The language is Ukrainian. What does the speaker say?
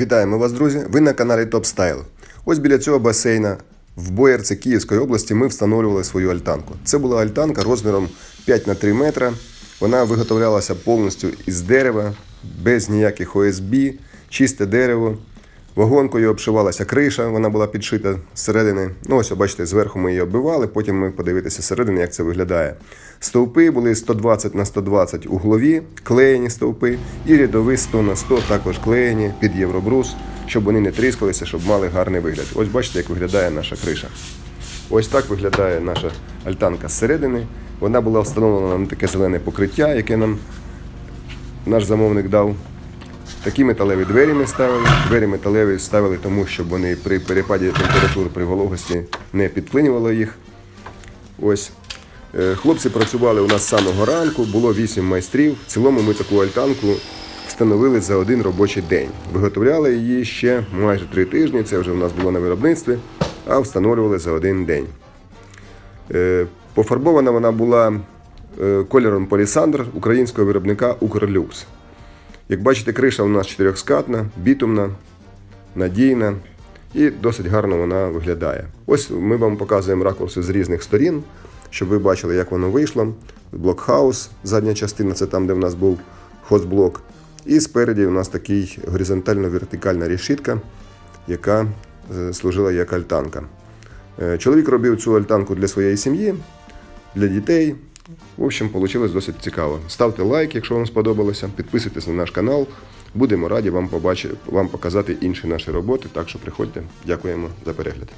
Вітаємо вас, друзі! Ви на каналі Top Style. Ось біля цього басейна в Боярці Київської області ми встановлювали свою альтанку. Це була альтанка розміром 5 на 3 метра. Вона виготовлялася повністю із дерева, без ніяких ОСБ, чисте дерево. Вагонкою обшивалася криша, вона була підшита зсередини. Ну, ось, бачите, зверху ми її оббивали, потім ми подивитися зсередини, як це виглядає. Стовпи були 120 на 120 углові, клеєні стовпи, і рядові 100 на 100 також клеєні під євробрус, щоб вони не тріскалися, щоб мали гарний вигляд. Ось бачите, як виглядає наша криша. Ось так виглядає наша альтанка зсередини. Вона була встановлена на таке зелене покриття, яке нам наш замовник дав. Такі металеві двері ми ставили. Двері металеві ставили тому, щоб вони при перепаді температур при вологості не підклинювало їх. Ось. Е, Хлопці працювали у нас з самого ранку, було 8 майстрів. В цілому ми таку альтанку встановили за один робочий день. Виготовляли її ще майже 3 тижні, це вже у нас було на виробництві, а встановлювали за один день. Е, Пофарбована вона була е, кольором Полісандр українського виробника Укрлюкс. Як бачите, криша у нас чотирьохскатна, бітумна, надійна і досить гарно вона виглядає. Ось ми вам показуємо ракурси з різних сторін, щоб ви бачили, як воно вийшло. Блокхаус, задня частина це там, де в нас був хозблок. І спереді у нас такий горизонтально-вертикальна решітка, яка е, служила як альтанка. Е, Чоловік робив цю альтанку для своєї сім'ї, для дітей. В общем, вийшло досить цікаво. Ставте лайк, якщо вам сподобалося, підписуйтесь на наш канал. Будемо раді вам, побачити, вам показати інші наші роботи. Так що приходьте. Дякуємо за перегляд.